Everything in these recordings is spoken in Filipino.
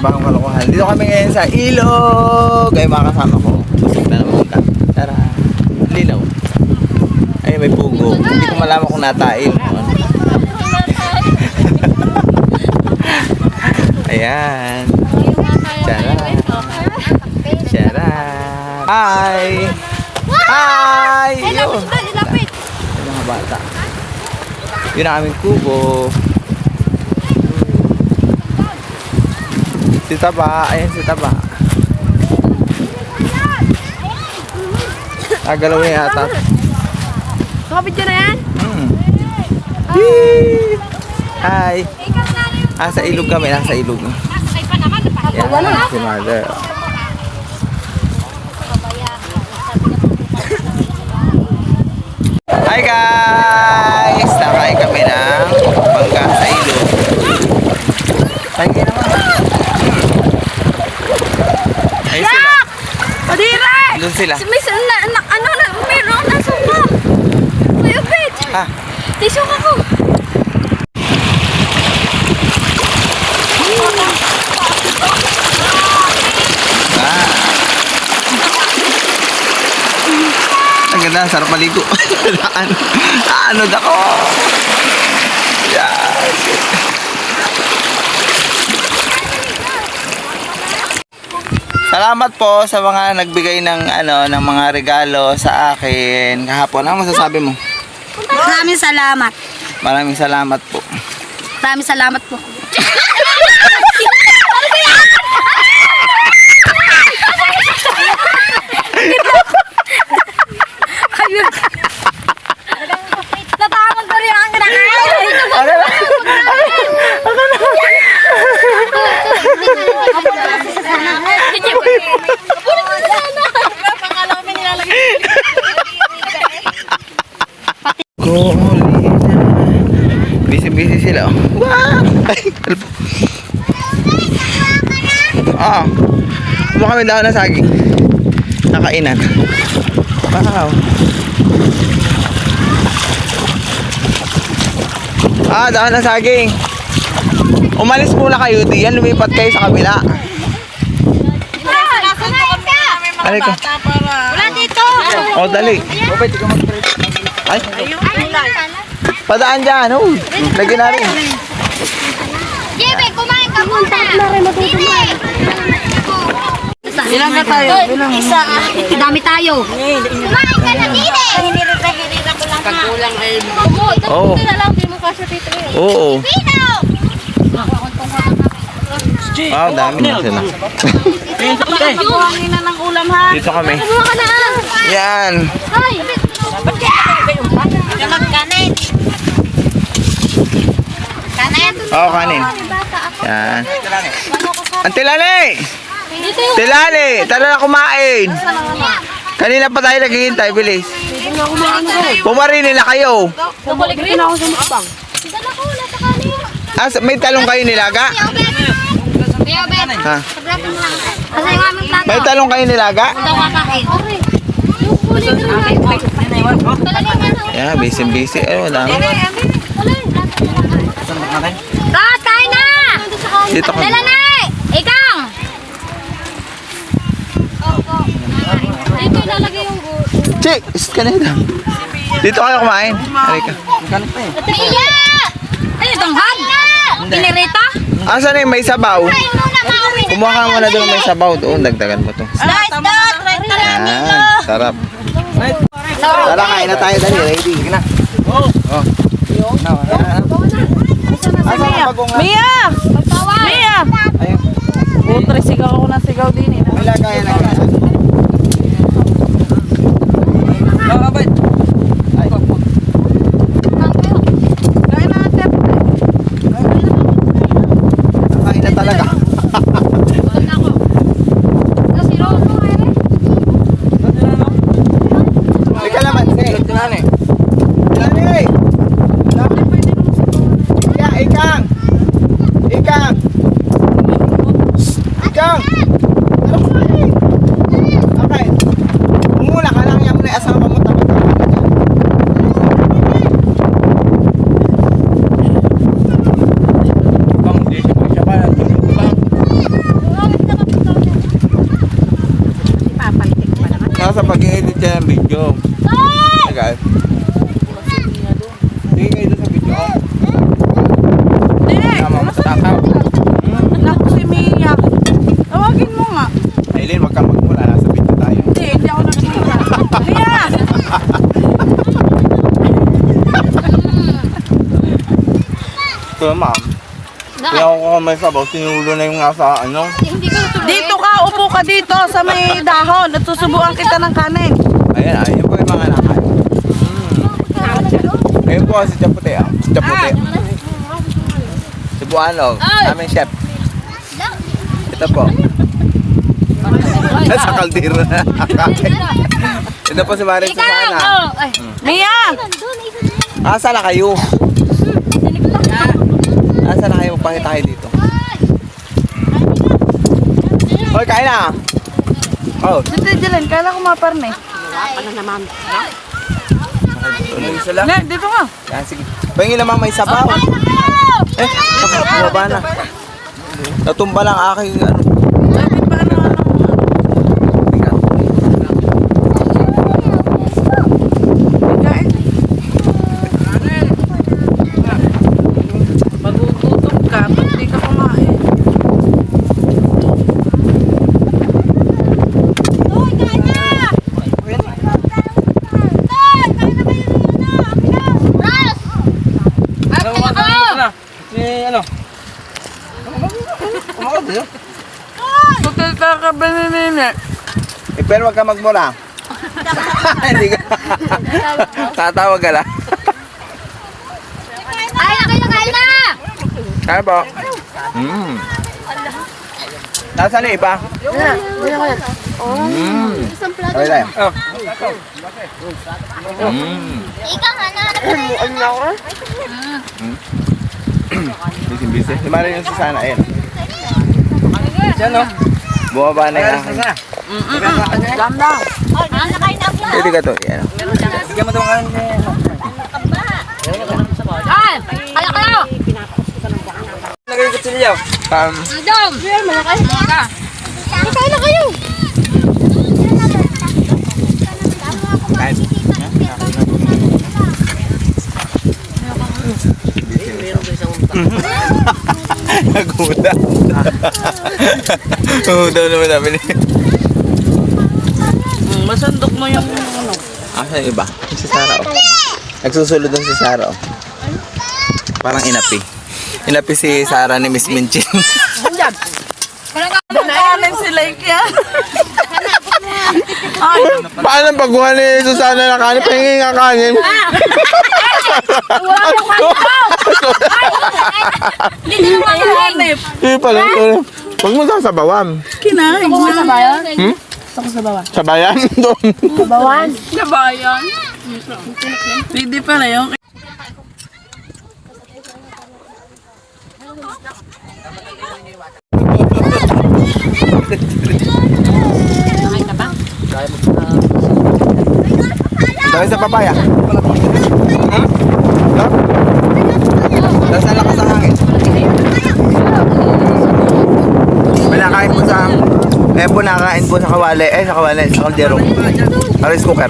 panibagong kalokohan. Dito kami ngayon sa ilog. Ay mga kasama ko. Busog na naman ka. Tara. Linaw. Ay may pugo. Hindi ko malaman kung natain. Ayan. Tara. Tara. Hi! Hi! Yun. Yung mga bata. Yun ang aming kubo. Si Taba. Ayan si Taba. Nagalaw niya yata. Nakabidyo na yan? Hmm. Hi! Ah, sa ilog kami. Nasa ilog. Yan, si Mother. Hi guys! Nakain kami ng bangka sa ilog. Thank you naman. Ayun sila. Padira! Doon sila. May na, na, ano na, meron na suka. May upit. Ha? May suka ko. Ah. Ang ganda, sarap maligo. ano, ano ako? Yes. Salamat po sa mga nagbigay ng ano ng mga regalo sa akin kahapon. Ano masasabi mo? Maraming salamat. Maraming salamat po. Maraming salamat po. Na. Busy-busy sila. oh. Wow! Ay, kalbo. Ah. Kumuha kami dahon ng saging. Nakainan. Wow. Ah, dahon ng saging. Umalis muna kayo diyan, lumipat kayo sa kabila. Dali ko. Wala dito. Oh, dali. Ay. Padaan dyan, oh. Lagyan na rin. Jebe, kumain ka muna. Dito. Ilan ka tayo? Ilan? Isa. Dami tayo. Kumain ka na, Dide. Hinirita-hirita ko lang Pagkulang ay... Oo. na lang, di mo kasi dito. Oo. Pino! Wow, dami na sila. Kuhangin na ng ulam ha. Dito kami. Na. Yan. Ay! Kanin. Kanin. Oo, kanin. Yan. Dito yung Tilali! Tara na kumain! Kanina pa tayo naghihintay, bilis. Pumari nila kayo. Bumalik rin. ako sa wala may talong kayo nilaga? Ha? May talong kayo nilaga? Yeah, busy-busy. Eh, wala. Na! Dito kami. Dala na! Ikang! Dito ilalagay yung Che, ist ka na yun. Dito kayo kumain. Halika. Iya! Ano itong hag? Pinirita? Asan na yung may sabaw? Kumuha ka muna doon may sabaw doon. Dagdagan mo to. Slice dot! Yan, sarap. Tara, kain na tayo dali. Ready? Sige na. Oh. Oh. Asan ang bagong Mia! Mia! Ayun. Putre, sigaw ako ng sigaw din eh. May lagayan na kaya. Kain natin. Kain na talaga. May kalamansi. Tilani. Tilani. Ika, ikang. Ikang. Ikang. Ano kumain? Ito ma'am. Kaya ako kung may sabaw, sinulo na yung nasa ano. Hindi ko tuloy. Dito ka, upo ka dito sa may dahon at susubuan kita ng kanin. Ayan, ayun po yung mga nakain. Mm. Ayun po si Chaputi ah. Si Chaputi. Cebuano, aming chef. Ito po. Nasa kaldero na. Ito po si Marin Ikaw! Susana. Oh, ay. Mia! Asa na kayo? Asa na kayo? Pangit tayo dito. Hoy, kain na! Oh, Dito, Dylan, kala ko maparne. tuloy sila. Nga, dito ka. Yan, sige. Pahingin naman may sabaw. Eh, bumaba na. Natumba lang aking ano. Sabi pa ano, ano. bigat. Kain. Magugutom ka, ba't di ka kumain? Hotel ka ka ba ni Nene? Eh, pero wag ka magmura. Hindi ka. Tatawag ka lang. Ay, na kayo, kain na! Kaya po. Mm. Nasaan na iba? Mm. Okay tayo. Mm. Ikaw, hanap. Busy-busy. Si Maria yung Susana, ayun. Diyan? Bumaba na na ako. Pwede ka to. Yan. Bigyan mo itong Ay, kala kayo. Lagay ko silyaw. Um, Madam. Yan, malakay. Ka. Kain na kayo. Naguda. Naguda naman namin eh. Mm, Masandok mo yung ano. Asa yung iba? Si Sarah oh. Nagsusulod doon si Sarah oh. Parang inapi. Inapi si Sarah ni Miss Minchin. Kanin si Lake yan. Ay, Paano pagkuha ni Susana na kanin? Pahingin nga kanin. Hindi na naman hanip. Hindi pala. sorry. Huwag mo sasabawan. Kinain mo. Hmm? Sa bayan? Doon. Kabayan. Pwede pala yun. Dahil sa papaya. Hmm? No? Nasaan lakas ang hangin? May nakain po sa... Eh po nakain po sa kawali. Eh sa kawali. Sa kaldero. Rice cooker.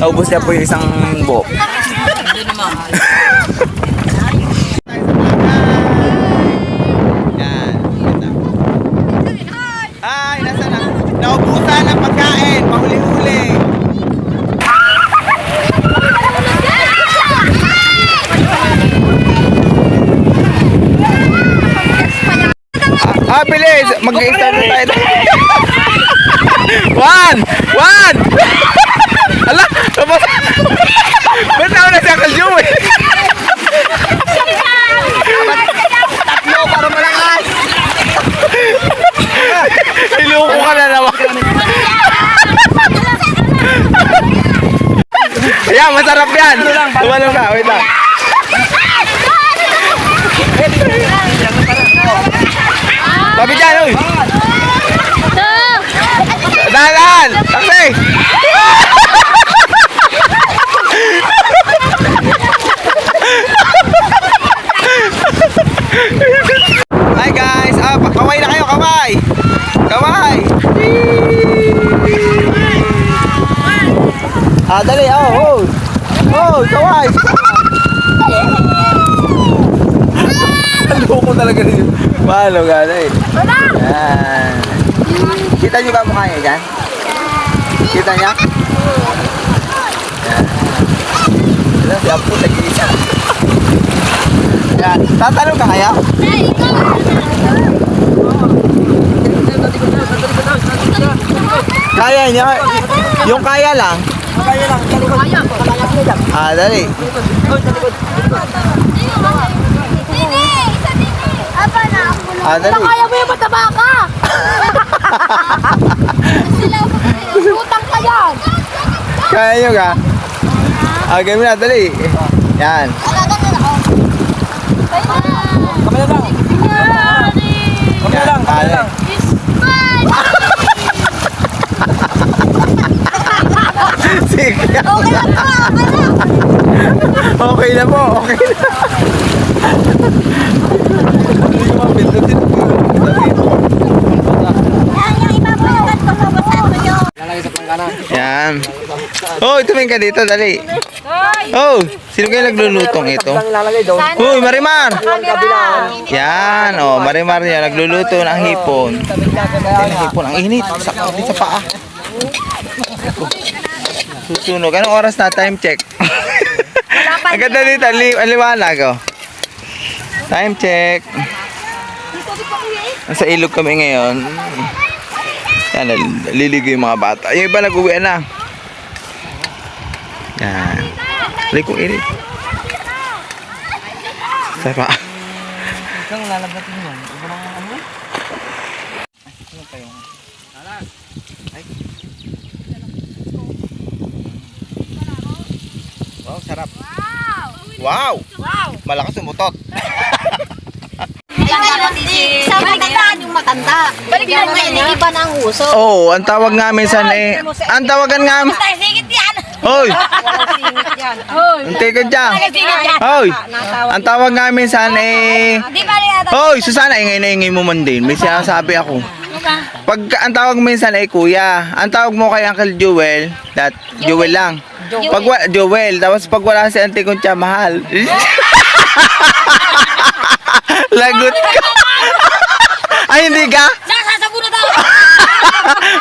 Naubos niya po yung isang buo. Yan. Ganda. Ay, nasa na? Naubusan ng pagkain. Pahuli-huli. Ah, bilis! Mag-i-start na tayo. one! One! Ala! Tapos... Ba't ako na si Uncle Joey? Tatlo para malakas! Iloko ka na naman. Ayan, masarap yan. Tumalong ka, wait lang. Tabi dyan, uy! Dahan! Taksi! Hi guys! Ah, pa- kaway na kayo, kaway! Kaway! Ah, dali, oh, oh! Oh, kaway! Loko talaga rin. Paano gana eh? Yan. Kita niyo ba mukha niya dyan? Kita niya? Yan. Wala, si Apo nag-iisa. Yan. Tatanong ka kaya? Kaya niya. Yung kaya lang. Ah, dali. Dini! Isa dini! Aba na ako lang. Ah, dali. Kaya mo yung mataba ka! Sila, utang ka yan! Kaya nyo ka? Ah, game na, dali. Yan. Alaga na ako. Kami na lang. Kami na lang. Kami na lang. Okay lang po, okay lang. Okay na po, okay na. Yan. Oh, tumingin ka dito, dali. Oh, sino kayo naglulutong ito? Uy, Marimar! Yan, oh, Marimar yan, nagluluto ng hipon. Ang hipon, ang init. Sa, sa paa. Susunog. Anong oras na? Time check. ang ganda dito, li ang liwanag, oh. Time check. Nasa ilog kami ngayon. Yan, liligo yung mga bata. Yung iba nag-uwi na. Yan. Lay kong init. Sarap. Kang lalabatin yan. Iba ng ano? Ano pa yung... Wow, sarap. Wow! Wow! Malakas umutot. Sa matandaan yung matanda. Balik mo ngayon, yung iba na ang uso. Oh, ang tawag nga minsan eh. Ang tawagan nga. Singit yan! Hoy! Ang dyan. Hoy! Ang tawag nga minsan eh. Hoy, Susana, ingay na ingay mo man din. May sinasabi ako. Pag ang tawag minsan ay kuya, ang tawag mo kay Uncle Joel, that Joel lang. Pag wa- Joel, tapos pag wala si Auntie Concha, mahal. Lagot ka. Ay, hindi ka? Sasasabu na daw!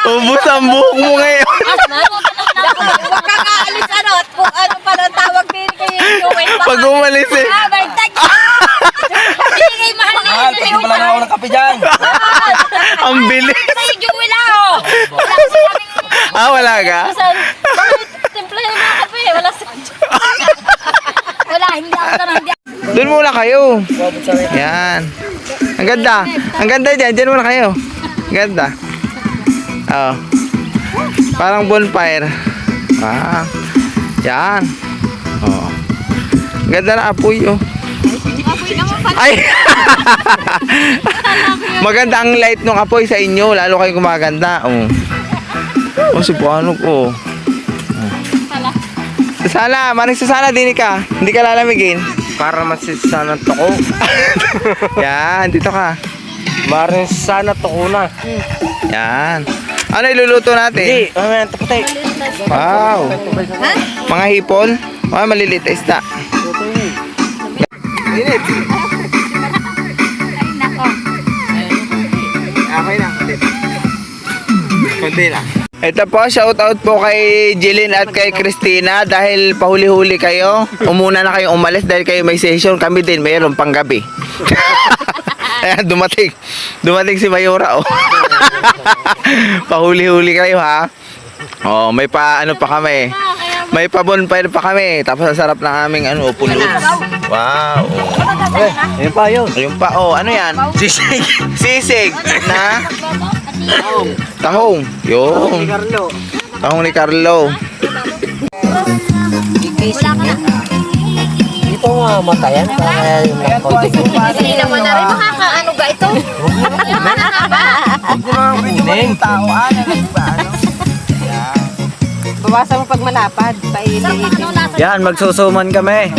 Ubus ang buhok mo ngayon. Huwag ka kaalis ano at kung ano pa ang tawag din kayo yung Pag umalis eh. Ah! Hindi kayo mahal na Mahal, kasi wala na ako ng kape dyan. Ang bilis. Sa'yo, kasi kaming Ah, wala ka yung mga kape, wala sa... Wala, hindi ako tanong, hindi Doon muna kayo. Yan. Ang ganda. Ang ganda dyan. Dyan muna kayo. Ang ganda. Oh. Parang bonfire. Ah. Yan. Oh. Ang ganda na apoy, oh. Ay! Maganda ang light ng apoy sa inyo. Lalo kayo gumaganda. Oh. Oh, subukanok, oh. Sana, maring sana din ka. Hindi ka lalamigin. Para masisana toko. Yan, dito ka. Marin sana toko na. Yan. Ano iluluto natin? Hindi, mamaya tapatay. Wow. Mga hipon? Mga maliliit na isda. Init. Okay na. Konti na. Ito po, shout out po kay Jillian at kay Christina dahil pahuli-huli kayo. Umuna na kayong umalis dahil kayo may session. Kami din mayroon pang gabi. Ayan, dumating. Dumating si Mayora, oh. Pahuli-huli kayo, ha? Oh, may pa, ano pa kami. May pa bonfire pa kami. Tapos ang sarap ng aming, ano, pulo. Wow. oh. Ayun pa yun. Ayun pa, oh, ano yan? Sisig. Sisig na tahong. Yun. Carlo. Tahong ni Carlo. Dito nga matayan. Kaya yung konti. Hindi naman na rin makakaano ga ito. Hindi naman na ba? Neng. Tao, ano, ba, ano? Bawasan mo pag malapad. Pailiitin. Yan, magsusuman kami.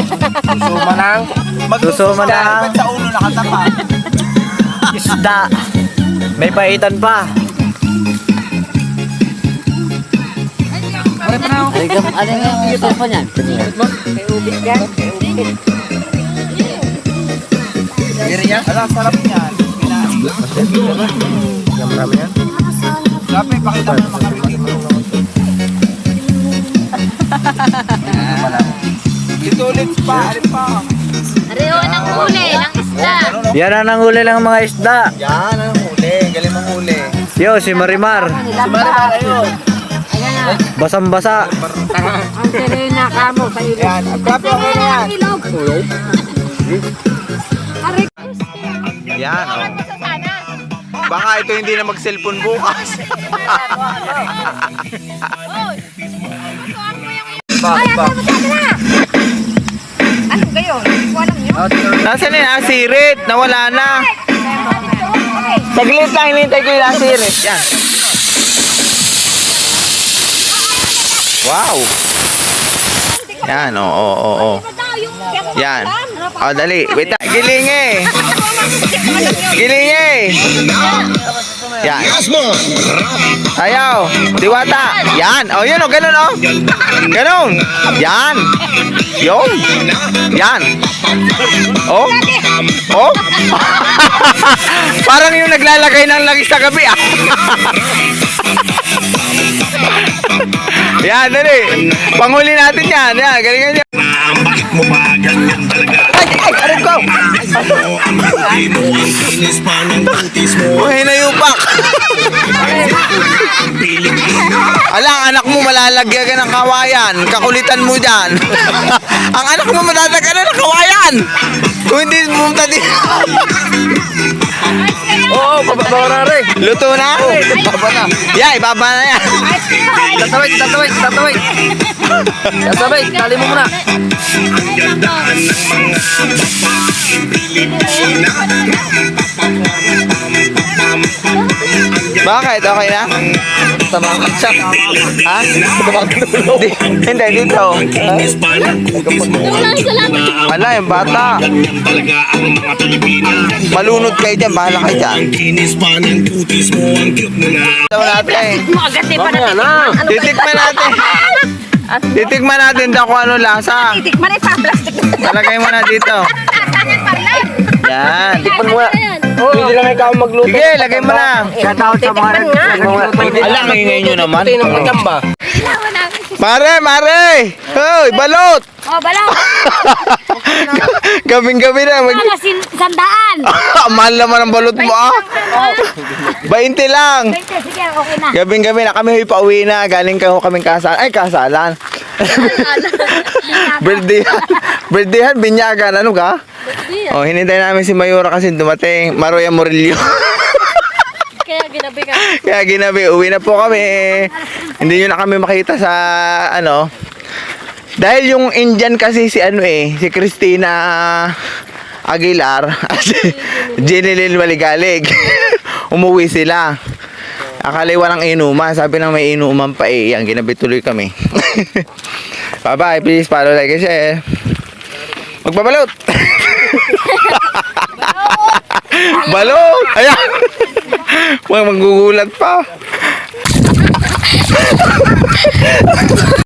Susuman ng Susuman ng Sa ulo nakatapa. isda. May paitan pa. Ano yung yutupo niyan? Iriya? Ala, sarap niyan. Yung marami yan. Sabi, pakita mo naman kami. Ito ulit pa, alin pa. Rio ng huli, ng isda. Yan ang nanghuli ng mga isda. Yan ang huli. Galing mang huli. Yo, si Marimar. Basang-basa. Ang tuloy na kamo sa ilog. Yan. Grabe ako na yan. Ilog. Yan, oh. Baka ito hindi na mag-cellphone bukas. Ay, asa mo sa na? Nasaan na yung asirit? Nawala na. Saglit lang, hinihintay ko yung asirit. Yan. Wow. Yan, oo, oo, oo. Yan. O, dali. Wait, lang. giling Yan. Ayaw. Diwata. Yan. O, yun o, ganun o. Ganun. Yan. Yun. Yan. Oh. Oh. Parang yung naglalagay ng langis sa gabi ah. yan, dali. Panghuli natin yan. Yan, galingan niya. Ay, ay, aray ko. Uy, hinayupak. Ala, ang anak mo malalagyan ka ng kawayan. Kakulitan mo dyan. ang anak mo malalagyan na ng kawayan. Kung hindi pumunta din. Oo, babara rin. Luto na? Baba na. Yeah, ibaba na yan. Tatawid, tatawid, tatawid. Tatawid, tali mo muna. Bakit? Okay na? Tama ka siya. Ha? Di, hindi, dito. Wala, salamat. Wala, yung bata. Malunod kayo dyan, bahala kayo dyan. Ito natin. Mamaya na. Titikman natin. Titikman natin daw kung ano lasa. Tikman ay pa-plastic. Talagay mo na dito. Yan. Tikman mo nga. Pwede lang ikaw magluto. Sige, lagay mo na. Shout out sa mga nagluto. Alam, ingay nyo naman. Puti ng namin. Mare, mare! Hoy, balot! Oh, balaw. Gabing-gabi na. Mag- Mga sandaan. Mahal naman ang balot mo ah. 20 lang. Sige, sige, okay na. Gabing-gabi na kami huy pauwi na. Galing ka ho kaming kasalan. Ay, kasalan. birthday. Birthday binyagan. Ano ka? Oh, hinintay namin si Mayura kasi dumating. Maroya Murillo. Kaya ginabi ka. Kaya ginabi, uwi na po kami. Hindi nyo na kami makita sa ano. Dahil yung Indian kasi si ano eh, si Christina Aguilar at si Jenny Lynn Maligalig. Umuwi sila. Akala walang inuman. Sabi nang may inuman pa eh. Yan, ginabi tuloy kami. Bye-bye. Please follow, like, and share. Magbabalot! Balot! Ayan! Mag magugulat pa.